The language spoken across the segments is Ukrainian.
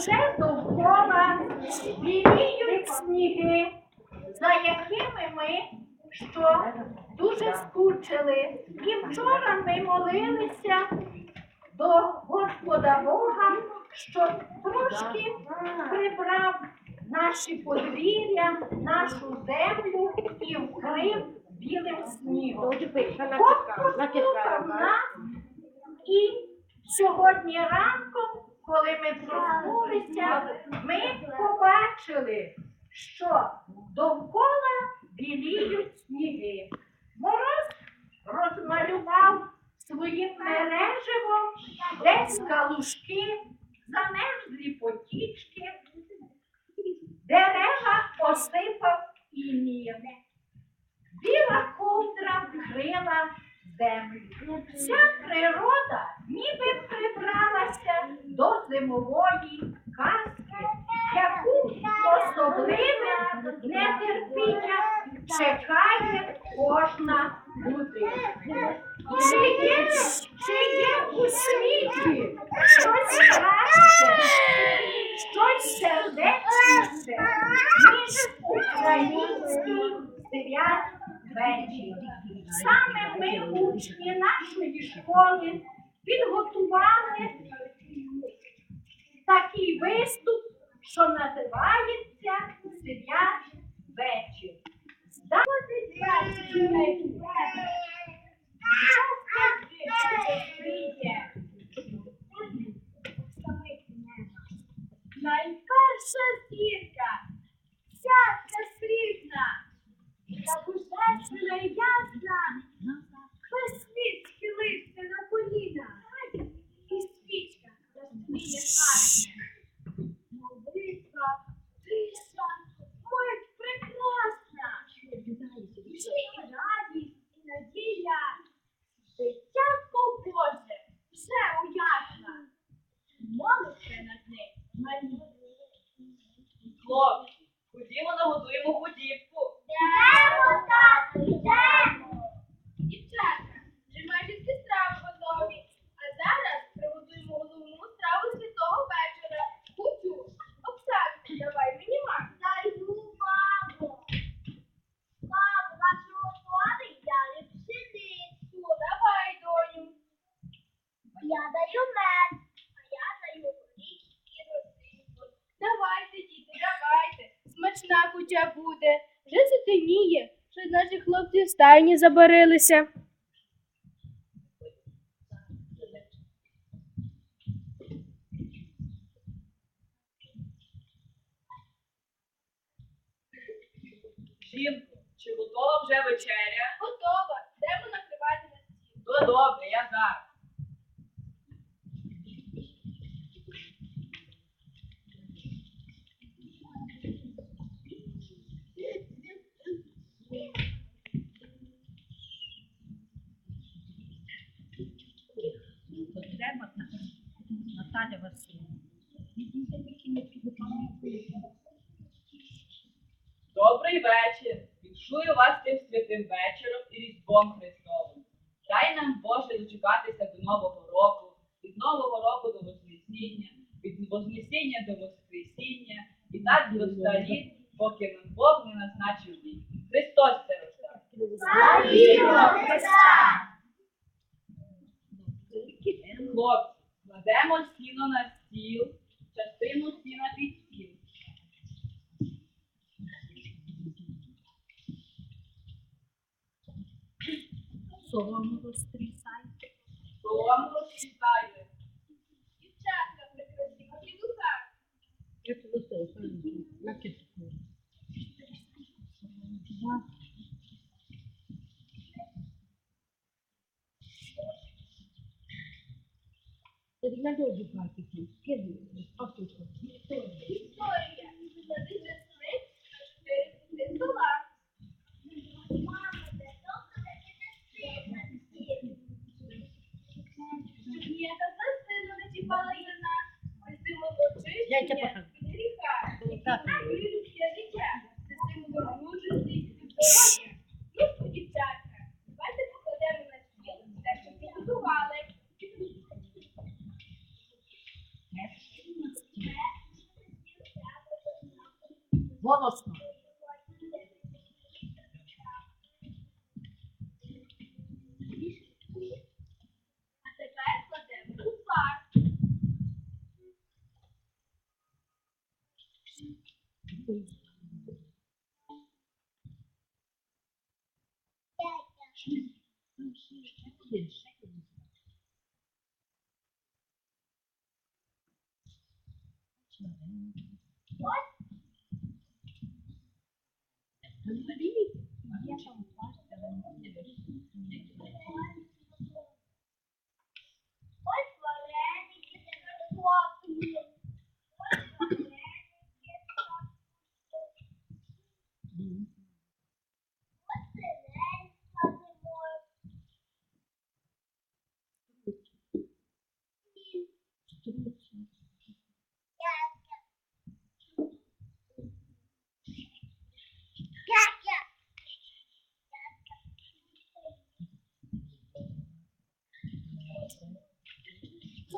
Уже довкола біліють сніги, за якими ми що дуже скучили. І вчора ми молилися до Господа Бога, щоб трошки прибрав наші подвір'я, нашу землю і вкрив білим снігом. Бог послухав нас і сьогодні ранком, коли ми проснулися, ми побачили, що довкола біліють сніги. Мороз розмалював своїм мереживом десь калушки, замерзлі потічки, дерева осипав інієм. Біла ковдра вкрила землю. Вся природа ніби прибралася до зимової казки, яку особливе нетерпіння чекає кожна людина. Чи є, чи є у світі щось краще, щось сердечніше, ніж український святвечір? Саме ми, учні нашої школи, підготували такий виступ, що називається Свят вечір. Найперша даю мед, а я даю горіхи і родинку. Давайте, діти, давайте. Смачна кутя буде. Вже сутеніє, що наші хлопці в стайні забарилися. Жінко, чи готова вже вечеря? Готово. Йдемо накривати на стіл. То добре, я зараз. Треба Наталя Васильівна. Добрий вечір. Віншую вас цим святим вечором і Різдвом Христовим. Дай нам Боже дочекатися до Нового року, від Нового року до Вознесіння, від Вознесіння до Воскресіння, і так до ста літ, поки нам Бог не назначив вік. Христос це. Христа! Хлопці, кладемо сіно на стіл, частину сіна під стіл. Солому розтрісай. Солому розчитайте. Дівчатка, прекрасні, дідуха. Я тебе слухаю. На китку. Ти на люди платити. Скиди. Послухай. Історія. Сади чесник на чотири Ніяка застина не чіпала для нас. Це символ Я тебе очищення покажу. від гріха. Життя. Символ мужності tinha, não tinha, tinha modelo, cheio de What? Everybody, Maria São Paulo, everybody. Oi, Floresta, você tá no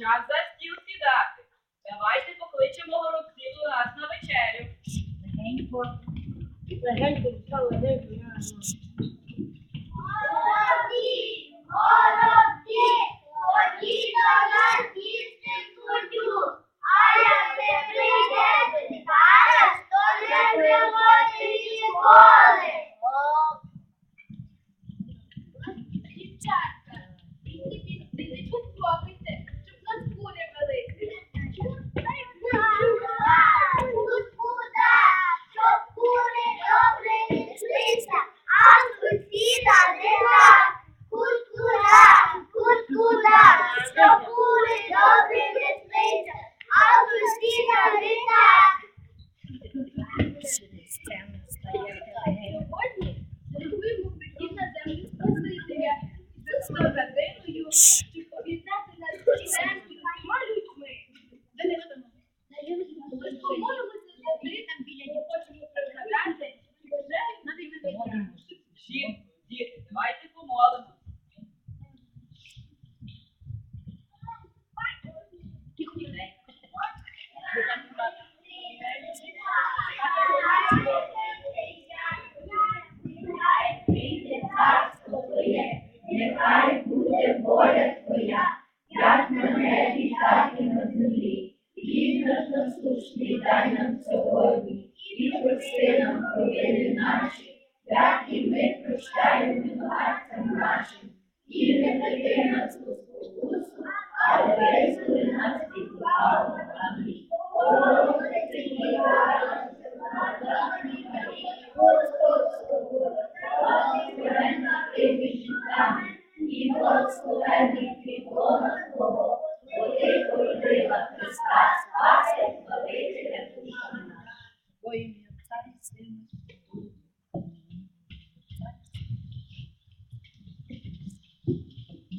Час за стіл сідати. Давайте покличемо горобців у нас на вечерю. Легенько, легенько, легенько.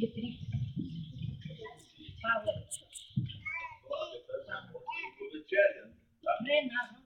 вітрів. Павле. Три на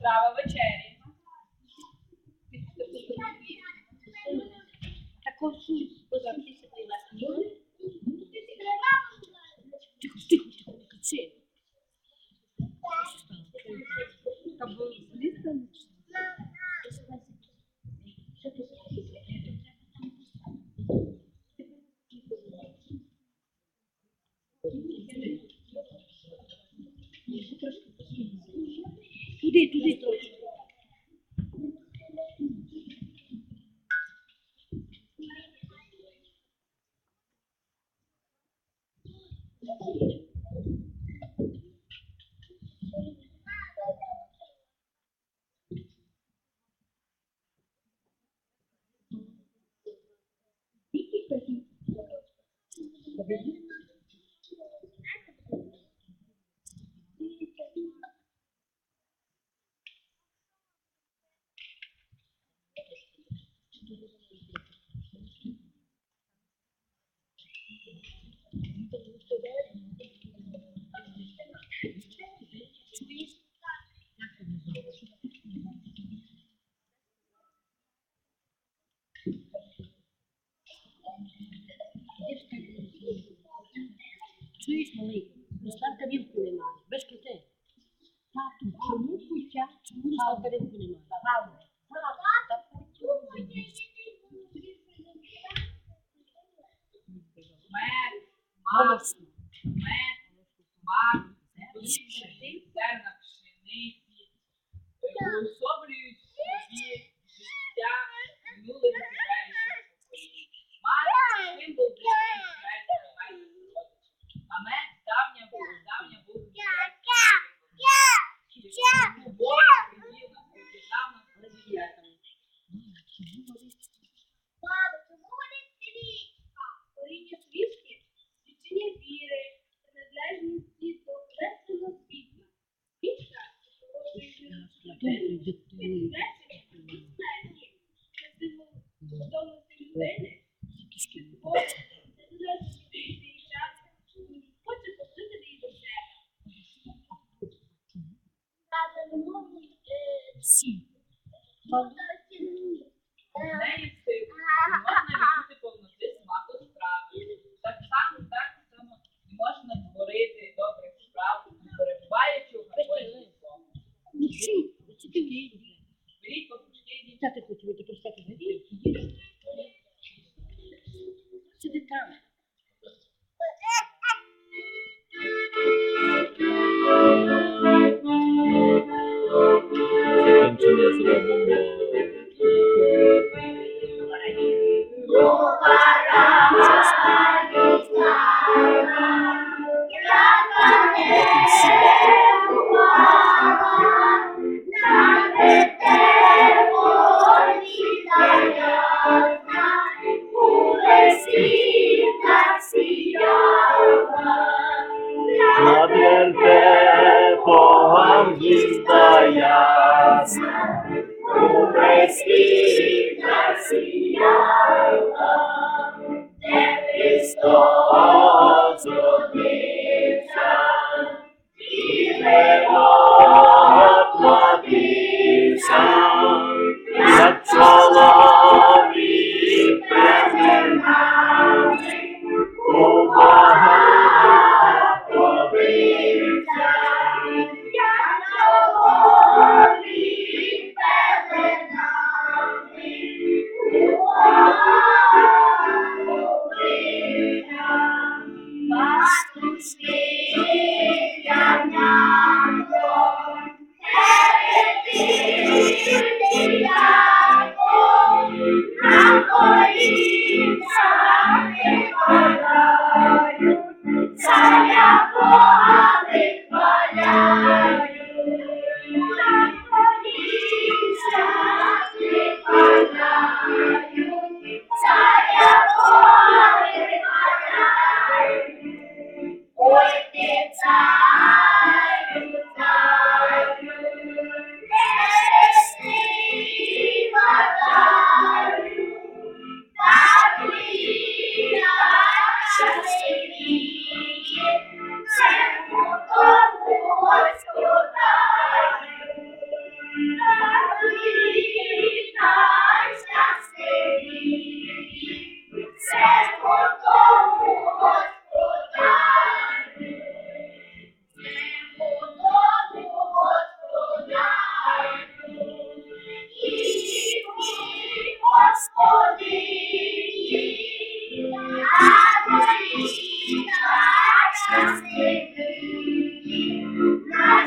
brava, večerji. Tako so, da ti Tu és malico, mas está a ter problemas. Vês que tem? Está tudo, foi muito cuidado. pericolo, diventate continuamente prestate da Dio, siete tanti. Se continua sulla me.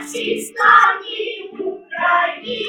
Наші славні Україні,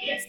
días.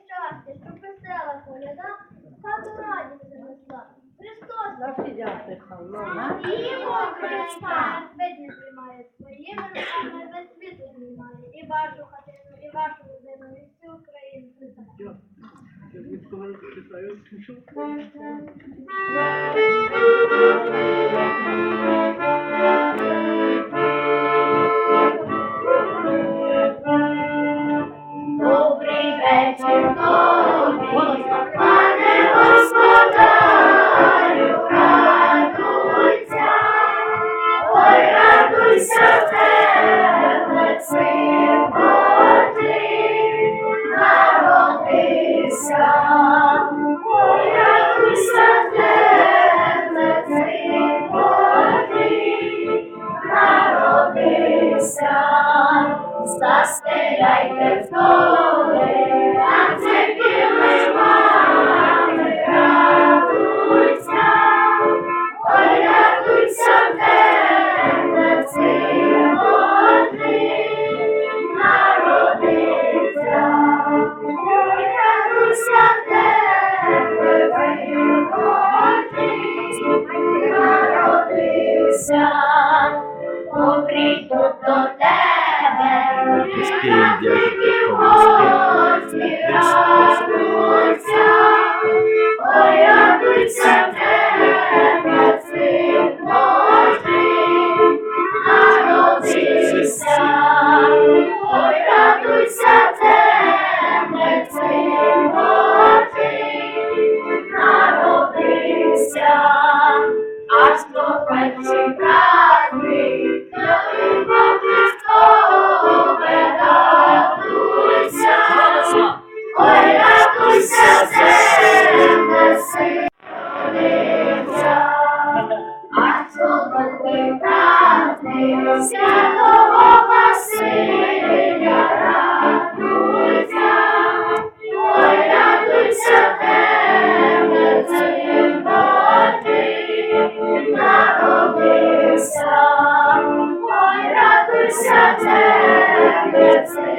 Діво Христа. Вид не приймає своїми руками, весь світ. І вашу хатину, і вашу людину, і всю Україну. Я, я, я, Святого Василя радуйся, ой, радуйся тебе, цим ти народився, ой, радуйся тебе, цим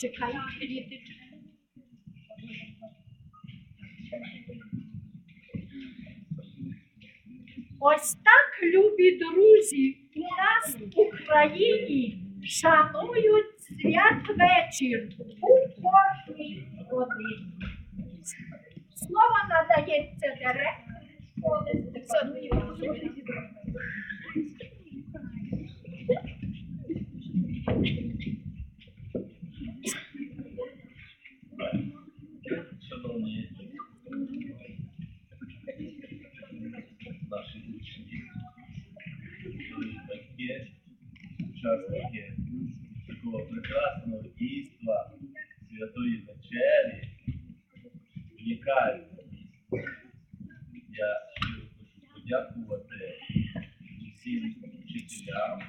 Чекай, діти. Ось так, любі друзі, у нас в Україні шанують святвечір у кожній родині. Слово надається директору школи. Ну, учасники такого прекрасного дійства святої вечері, унікального дійства. Я щиро хочу подякувати усім вчителям,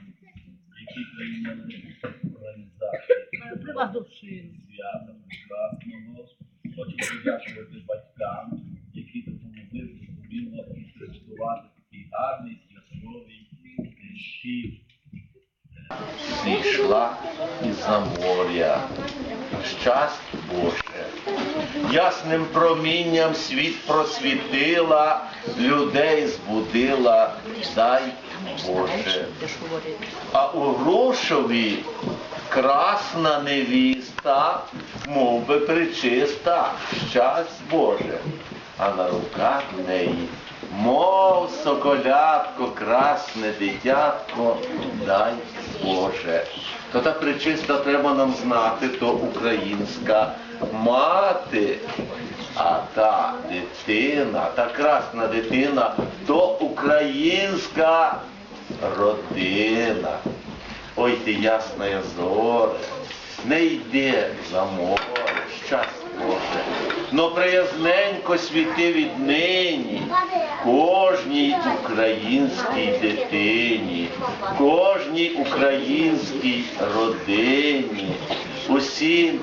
які прийняли організацію свята прекрасного. Хочу подякувати батькам, які допомогли зрозуміло приготувати такий гарний святковий щит. Зійшла із-за моря, щастя Боже. Ясним промінням світ просвітила, людей збудила, дай Боже. А у Грушові красна невіста, мов би причиста, щасть Боже. А на руках неї, мов соколятко, красне дитятко, дай Боже. То та причиста треба нам знати, то українська мати. А та дитина, та красна дитина, то українська родина. Ой ти ясна зоре, не йди за море, щастя Боже. Но приязненько світи віднині кожній українській дитині, кожній українській родині, усім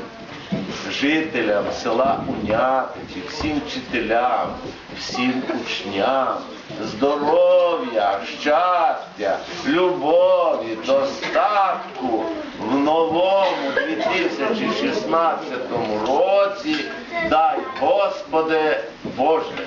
жителям села Унятичі, всім вчителям, всім учням, здоров'я, щастя, любові, достатку в новому 2016 році. Дай Господи Боже!